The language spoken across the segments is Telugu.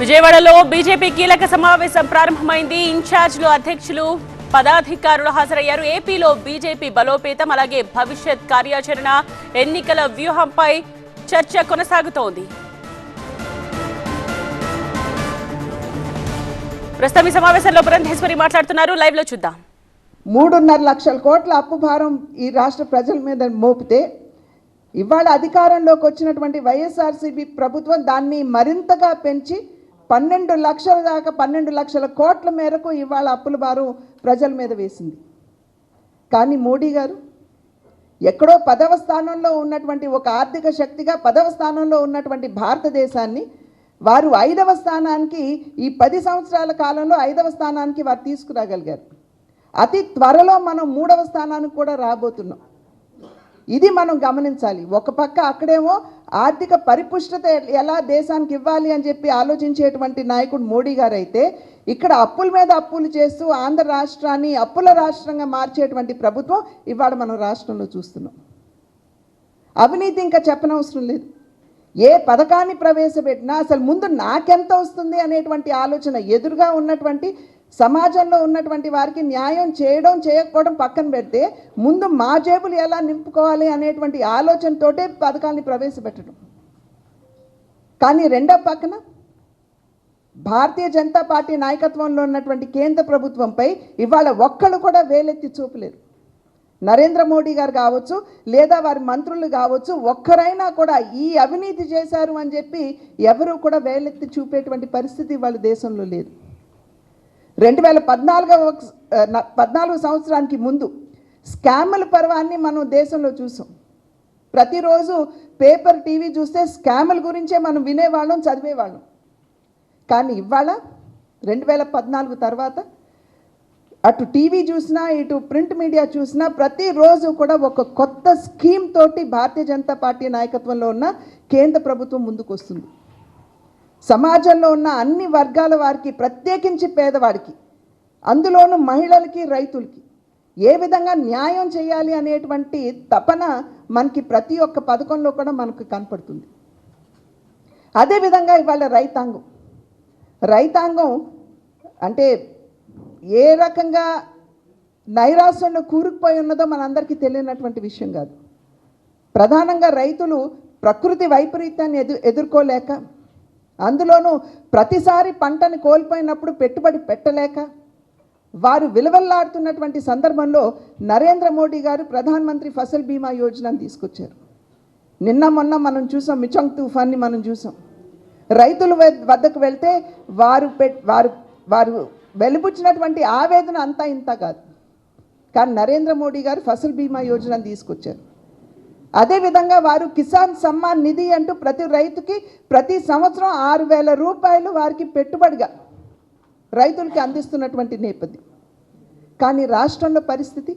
విజయవాడలో బీజేపీ కీలక సమావేశం ప్రారంభమైంది. ఇన్ఛార్జ్లు అధ్యక్షులు పదాధికారులు హాజరయ్యారు. ఏపీలో బీజేపీ బలోపేతం అలాగే భవిష్యత్ కార్యాచరణ ఎన్నికల వ్యూహంపై చర్చ కొనసాగుతోంది. ప్రస్తుతం ఈ సమావేశంలో పురంధేశ్వరి మాట్లాడుతున్నారు. లైవ్లో చూద్దాం. మూడున్నర లక్షల కోట్ల అప్పు భారం ఈ రాష్ట్ర ప్రజల మీద మోపితే ఇవాళ అధికారంలోకి వచ్చినటువంటి వైఎస్ఆర్సీపీ ప్రభుత్వం దాన్ని మరింతగా పెంచి పన్నెండు లక్షల దాకా పన్నెండు లక్షల కోట్ల మేరకు ఇవాళ అప్పుల భారం ప్రజల మీద వేసింది. కానీ మోడీ గారు ఎక్కడో పదవ స్థానంలో ఉన్నటువంటి ఒక ఆర్థిక శక్తిగా పదవ స్థానంలో ఉన్నటువంటి భారతదేశాన్ని వారు ఐదవ స్థానానికి ఈ పది సంవత్సరాల కాలంలో ఐదవ స్థానానికి వారు తీసుకురాగలిగారు. అతి త్వరలో మనం మూడవ స్థానానికి కూడా రాబోతున్నాం. ఇది మనం గమనించాలి. ఒక పక్క అక్కడేమో ఆర్థిక పరిపుష్టత ఎలా దేశానికి ఇవ్వాలి అని చెప్పి ఆలోచించేటువంటి నాయకుడు మోడీ గారు అయితే ఇక్కడ అప్పుల మీద అప్పులు చేస్తూ ఆంధ్ర రాష్ట్రాన్ని అప్పుల రాష్ట్రంగా మార్చేటువంటి ప్రభుత్వం ఇవాళ మనం రాష్ట్రంలో చూస్తున్నాం. అవినీతి ఇంకా చెప్పనవసరం లేదు. ఏ పథకాన్ని ప్రవేశపెట్టినా అసలు ముందు నాకెంత వస్తుంది అనేటువంటి ఆలోచన ఎదురుగా ఉన్నటువంటి సమాజంలో ఉన్నటువంటి వారికి న్యాయం చేయడం చేయకపోవడం పక్కన పెడితే ముందు మా జేబులు ఎలా నింపుకోవాలి అనేటువంటి ఆలోచనతోటే పథకాన్ని ప్రవేశపెట్టడం. కానీ రెండో పక్కన భారతీయ జనతా పార్టీ నాయకత్వంలో ఉన్నటువంటి కేంద్ర ప్రభుత్వంపై ఇవాళ ఒక్కళ్ళు కూడా వేలెత్తి చూపలేరు. నరేంద్ర మోడీ గారు కావచ్చు లేదా వారి మంత్రులు కావచ్చు ఒక్కరైనా కూడా ఈ అవినీతి చేశారు అని చెప్పి ఎవరూ కూడా వేలెత్తి చూపేటువంటి పరిస్థితి వాళ్ళ దేశంలో లేదు. రెండు వేల పద్నాలుగవ పద్నాలుగు సంవత్సరానికి ముందు స్కాముల పర్వాన్ని మనం దేశంలో చూసాం. ప్రతిరోజు పేపర్ టీవీ చూస్తే స్కామ్ల గురించే మనం వినేవాళ్ళం చదివేవాళ్ళం. కానీ ఇవాళ రెండు వేల పద్నాలుగు తర్వాత అటు టీవీ చూసినా ఇటు ప్రింట్ మీడియా చూసినా ప్రతిరోజు కూడా ఒక కొత్త స్కీమ్ తోటి భారతీయ జనతా పార్టీ నాయకత్వంలో ఉన్న కేంద్ర ప్రభుత్వం ముందుకు వస్తుంది సమాజంలో ఉన్న అన్ని వర్గాల వారికి ప్రత్యేకించి పేదవాడికి అందులోనూ మహిళలకి రైతులకి ఏ విధంగా న్యాయం చేయాలి అనేటువంటి తపన మనకి ప్రతి ఒక్క పథకంలో కూడా మనకు కనపడుతుంది. అదేవిధంగా ఇవాళ రైతాంగం. రైతాంగం అంటే ఏ రకంగా నైరాశ్యంలో కూరుకుపోయి ఉన్నదో మనందరికీ తెలియనటువంటి విషయం కాదు. ప్రధానంగా రైతులు ప్రకృతి వైపరీత్యాన్ని ఎదు ఎదుర్కోలేక అందులోనూ ప్రతిసారి పంటని కోల్పోయినప్పుడు పెట్టుబడి పెట్టలేక వారు విలువల్లాడుతున్నటువంటి సందర్భంలో నరేంద్ర మోడీ గారు ప్రధానమంత్రి ఫసల్ బీమా యోజనను తీసుకొచ్చారు. నిన్న మొన్న మనం చూసాం మిచంగ్ తుఫాన్ని మనం చూసాం. రైతుల వద్దకు వెళ్తే వారు పెట్ వారు వారు వెలుపుచ్చినటువంటి ఆవేదన అంతా ఇంత కాదు. కానీ నరేంద్ర మోడీ గారు ఫసల్ బీమా యోజనను తీసుకొచ్చారు. అదేవిధంగా వారు కిసాన్ సమ్మాన్ నిధి అంటూ ప్రతి రైతుకి ప్రతి సంవత్సరం ఆరు వేల రూపాయలు వారికి పెట్టుబడిగా రైతులకి అందిస్తున్నటువంటి నేపథ్యం. కానీ రాష్ట్రంలో పరిస్థితి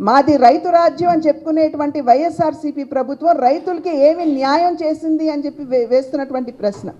మాది రైతు రాజ్యం అని చెప్పుకునేటువంటి వైఎస్ఆర్సీపీ ప్రభుత్వం రైతులకి ఏమి న్యాయం చేసింది అని చెప్పి వే- వేస్తున్నటువంటి ప్రశ్న.